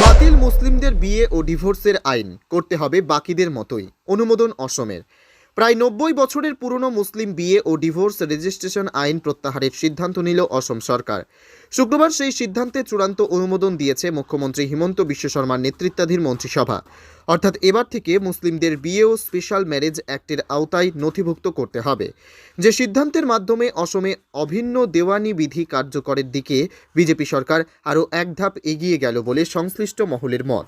বাতিল মুসলিমদের বিয়ে ও ডিভোর্সের আইন করতে হবে বাকিদের মতোই। অনুমোদন অসমের। প্রায় নব্বই বছরের পুরনো মুসলিম বিয়ে ও ডিভোর্স রেজিস্ট্রেশন আইন প্রত্যাহারের সিদ্ধান্ত নিল অসম সরকার। শুক্রবার সেই সিদ্ধান্তে চূড়ান্ত অনুমোদন দিয়েছে মুখ্যমন্ত্রী হিমন্ত বিশ্ব শর্মার নেতৃত্বাধীন মন্ত্রিসভা। অর্থাৎ এবার থেকে মুসলিমদের বিয়ে ও স্পেশাল ম্যারেজ অ্যাক্টের আওতায় নথিভুক্ত করতে হবে। যে সিদ্ধান্তের মাধ্যমে অসমে অভিন্ন দেওয়ানি বিধি কার্যকরের দিকে বিজেপি সরকার আরও এক ধাপ এগিয়ে গেল বলে সংশ্লিষ্ট মহলের মত।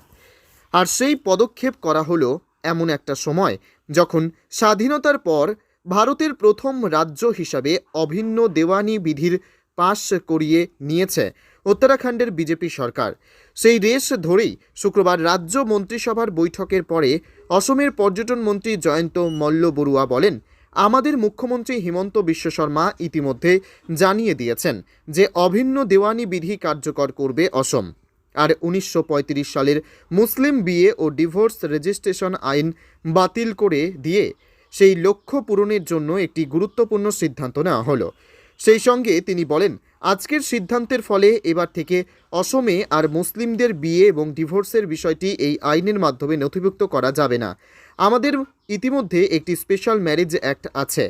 আর সেই পদক্ষেপ করা হলো এমন একটা সময় যখন স্বাধীনতার পর ভারতের প্রথম রাজ্য হিসাবে অভিন্ন দেওয়ানি বিধির পাশ করিয়ে নিয়েছে উত্তরাখণ্ডের বিজেপি সরকার। সেই রেস ধরেই শুক্রবার রাজ্য মন্ত্রিসভার বৈঠকের পরে অসমের পর্যটন মন্ত্রী জয়ন্ত মল্ল বড়ুয়া বলেন, আমাদের মুখ্যমন্ত্রী হিমন্ত বিশ্ব শর্মা ইতিমধ্যে জানিয়ে দিয়েছেন যে অভিন্ন দেওয়ানি বিধি কার্যকর করবে অসম। আর উনিশশো পঁয়ত্রিশ সালের মুসলিম বিয়ে ও ডিভোর্স রেজিস্ট্রেশন আইন বাতিল করে দিয়ে সেই লক্ষ্য পূরণের জন্য একটি গুরুত্বপূর্ণ সিদ্ধান্ত নেওয়া হলো। সেই সঙ্গে তিনি বলেন, আজকের সিদ্ধান্তের ফলে এবার থেকে অসমে আর মুসলিমদের বিয়ে এবং ডিভোর্সের বিষয়টি এই আইনের মাধ্যমে নথিভুক্ত করা যাবে না। আমাদের ইতিমধ্যে একটি স্পেশাল ম্যারেজ অ্যাক্ট আছে।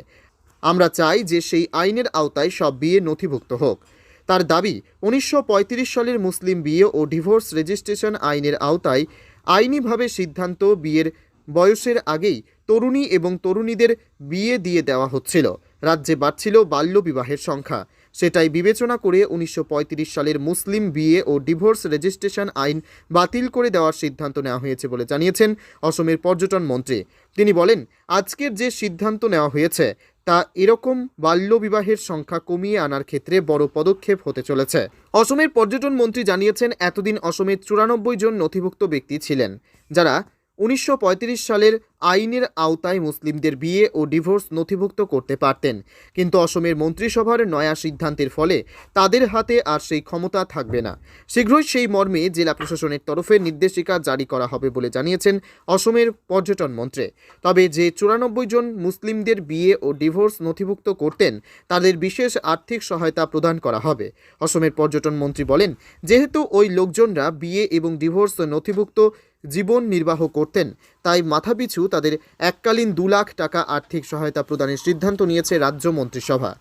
আমরা চাই যে সেই আইনের আওতায় সব বিয়ে নথিভুক্ত হোক। তার দাবি, উনিশশো পঁয়ত্রিশ সালের মুসলিম বিয়ে ও ডিভোর্স রেজিস্ট্রেশন আইনের আওতায় আইনিভাবে সিদ্ধান্ত বিয়ের বয়সের আগেই তরুণী এবং তরুণীদের বিয়ে দিয়ে দেওয়া হচ্ছিল। রাজ্যে বাড়ছিল বাল্যবিবাহের সংখ্যা। সেটাই বিবেচনা করে উনিশশো পঁয়ত্রিশ সালের মুসলিম বিয়ে ও ডিভোর্স রেজিস্ট্রেশন আইন বাতিল করে দেওয়ার সিদ্ধান্ত নেওয়া হয়েছে বলে জানিয়েছেন অসমের পর্যটন মন্ত্রী। তিনি বলেন, আজকের যে সিদ্ধান্ত নেওয়া হয়েছে তা এরকম বাল্যবিবাহের সংখ্যা কমিয়ে আনার ক্ষেত্রে বড় পদক্ষেপ হতে চলেছে। অসমের পর্যটন মন্ত্রী জানিয়েছেন, এতদিন অসমের চুরানব্বই জন নথিভুক্ত ব্যক্তি ছিলেন, যারা উনিশশো পঁয়ত্রিশ সালের আইনের আওতায় মুসলিমদের বিয়ে ও ডিভোর্স নথিভুক্ত করতে পারতেন। কিন্তু অসমের মন্ত্রিসভার নয়া সিদ্ধান্তের ফলে তাদের হাতে আর সেই ক্ষমতা থাকবে না। শীঘ্রই সেই মর্মে জেলা প্রশাসনের তরফে নির্দেশিকা জারি করা হবে বলে জানিয়েছেন অসমের পর্যটন মন্ত্রী। তবে যে চুরানব্বই জন মুসলিমদের বিয়ে ও ডিভোর্স নথিভুক্ত করতেন, তাদের বিশেষ আর্থিক সহায়তা প্রদান করা হবে। অসমের পর্যটন মন্ত্রী বলেন, যেহেতু ওই লোকজনরা বিয়ে এবং ডিভোর্স নথিভুক্ত জীবন নির্বাহ করতেন। তাই মাথাপিছু তাদের এককালীন দু লাখ টাকা আর্থিক সহায়তা প্রদানের সিদ্ধান্ত নিয়েছে রাজ্য মন্ত্রিসভা।